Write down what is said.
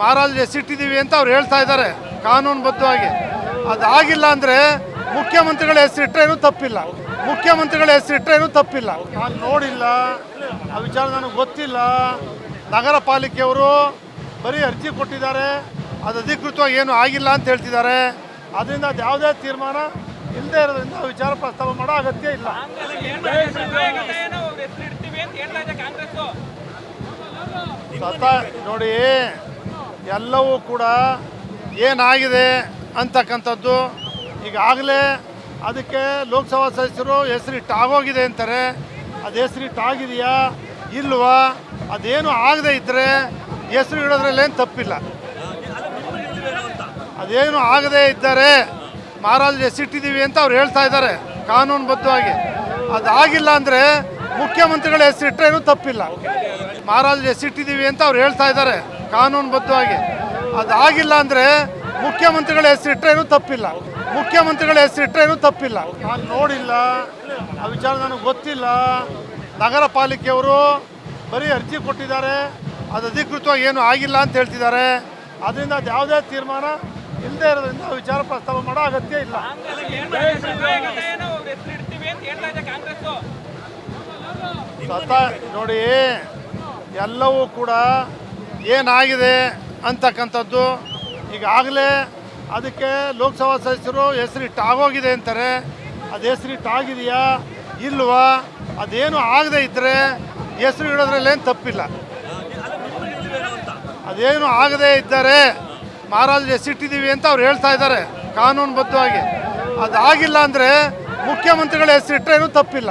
ಮಹಾರಾಜ್ ಹೆಸರಿಟ್ಟಿದ್ದೀವಿ ಅಂತ ಅವ್ರು ಹೇಳ್ತಾ ಇದ್ದಾರೆ ಕಾನೂನುಬದ್ಧವಾಗಿ. ಅದಾಗಿಲ್ಲ ಅಂದರೆ ಮುಖ್ಯಮಂತ್ರಿಗಳ ಹೆಸರಿಟ್ರೇನು ತಪ್ಪಿಲ್ಲ. ಮುಖ್ಯಮಂತ್ರಿಗಳ ಹೆಸರಿಟ್ರೇನು ತಪ್ಪಿಲ್ಲ. ನಾನು ನೋಡಿಲ್ಲ. ಆ ವಿಚಾರ ನನಗೆ ಗೊತ್ತಿಲ್ಲ. ನಗರ ಪಾಲಿಕೆಯವರು ಬರೀ ಅರ್ಜಿ ಕೊಟ್ಟಿದ್ದಾರೆ. ಅದು ಅಧಿಕೃತವಾಗಿ ಏನು ಆಗಿಲ್ಲ ಅಂತ ಹೇಳ್ತಿದ್ದಾರೆ. ಅದರಿಂದ ಅದು ಯಾವುದೇ ತೀರ್ಮಾನ ಇಲ್ಲದೆ ಇರೋದ್ರಿಂದ ಆ ವಿಚಾರ ಪ್ರಸ್ತಾವ ಮಾಡೋ ಅಗತ್ಯ ಇಲ್ಲ. ಸತ್ತ ನೋಡಿ. ಎಲ್ಲವೂ ಕೂಡ ಏನಾಗಿದೆ ಅಂತಕ್ಕಂಥದ್ದು ಈಗಾಗಲೇ ಅದಕ್ಕೆ ಲೋಕಸಭಾ ಸದಸ್ಯರು ಹೆಸರಿಟ್ಟು ಆಗೋಗಿದೆ ಅಂತಾರೆ. ಅದು ಹೆಸರಿಟ್ಟು ಆಗಿದೆಯಾ? ಇಲ್ವಾ? ಅದೇನು ಆಗದೆ ಇದ್ದರೆ ಹೆಸರು ಇಡೋದ್ರಲ್ಲೇನು ತಪ್ಪಿಲ್ಲ. ಅದೇನು ಆಗದೆ ಇದ್ದರೆ ಮಹಾರಾಜ್ ಹೆಸರಿಟ್ಟಿದ್ದೀವಿ ಅಂತ ಅವ್ರು ಹೇಳ್ತಾ ಇದ್ದಾರೆ ಕಾನೂನುಬದ್ಧವಾಗಿ. ಅದಾಗಿಲ್ಲ ಅಂದರೆ ಮುಖ್ಯಮಂತ್ರಿಗಳ ಹೆಸರಿಟ್ಟರೆ ಏನು ತಪ್ಪಿಲ್ಲ. ಮಹಾರಾಜ್ ಹೆಸರಿಟ್ಟಿದ್ದೀವಿ ಅಂತ ಅವ್ರು ಹೇಳ್ತಾ ಇದ್ದಾರೆ. ಕಾನೂನುಬದ್ಧವಾಗಿ. ಅದಾಗಿಲ್ಲ ಅಂದರೆ ಮುಖ್ಯಮಂತ್ರಿಗಳ ಹೆಸರಿಟ್ಟರೇನು ತಪ್ಪಿಲ್ಲ. ಮುಖ್ಯಮಂತ್ರಿಗಳ ಹೆಸರಿಟ್ಟರೇನು ತಪ್ಪಿಲ್ಲ. ನಾನು ನೋಡಿಲ್ಲ. ಆ ವಿಚಾರ ನನಗೆ ಗೊತ್ತಿಲ್ಲ. ನಗರ ಪಾಲಿಕೆಯವರು ಬರೀ ಅರ್ಜಿ ಕೊಟ್ಟಿದ್ದಾರೆ. ಅದು ಅಧಿಕೃತವಾಗಿ ಏನು ಆಗಿಲ್ಲ ಅಂತ ಹೇಳ್ತಿದ್ದಾರೆ. ಅದರಿಂದ ಅದು ಯಾವುದೇ ತೀರ್ಮಾನ ಇಲ್ಲದೆ ಇರೋದ್ರಿಂದ ವಿಚಾರ ಪ್ರಸ್ತಾವ ಮಾಡೋ ಅಗತ್ಯ ಇಲ್ಲ. ಸತ ನೋಡಿ, ಎಲ್ಲವೂ ಕೂಡ ಏನಾಗಿದೆ ಅಂತಕ್ಕಂಥದ್ದು ಈಗಾಗಲೇ ಅದಕ್ಕೆ ಲೋಕಸಭಾ ಸದಸ್ಯರು ಹೆಸರಿಟ್ಟು ಆಗೋಗಿದೆ ಅಂತಾರೆ. ಅದು ಹೆಸರಿಟ್ಟು ಆಗಿದೆಯಾ ಇಲ್ವಾ? ಅದೇನು ಆಗದೆ ಇದ್ದರೆ ಹೆಸರು ಇಡೋದ್ರಲ್ಲೇನು ತಪ್ಪಿಲ್ಲ. ಅದೇನು ಆಗದೆ ಇದ್ದರೆ ಮಹಾರಾಜ್ ಹೆಸರಿಟ್ಟಿದ್ದೀವಿ ಅಂತ ಅವ್ರು ಹೇಳ್ತಾ ಇದ್ದಾರೆ, ಕಾನೂನುಬದ್ಧವಾಗಿ. ಅದಾಗಿಲ್ಲ ಅಂದರೆ ಮುಖ್ಯಮಂತ್ರಿಗಳ ಏನೂ ತಪ್ಪಿಲ್ಲ.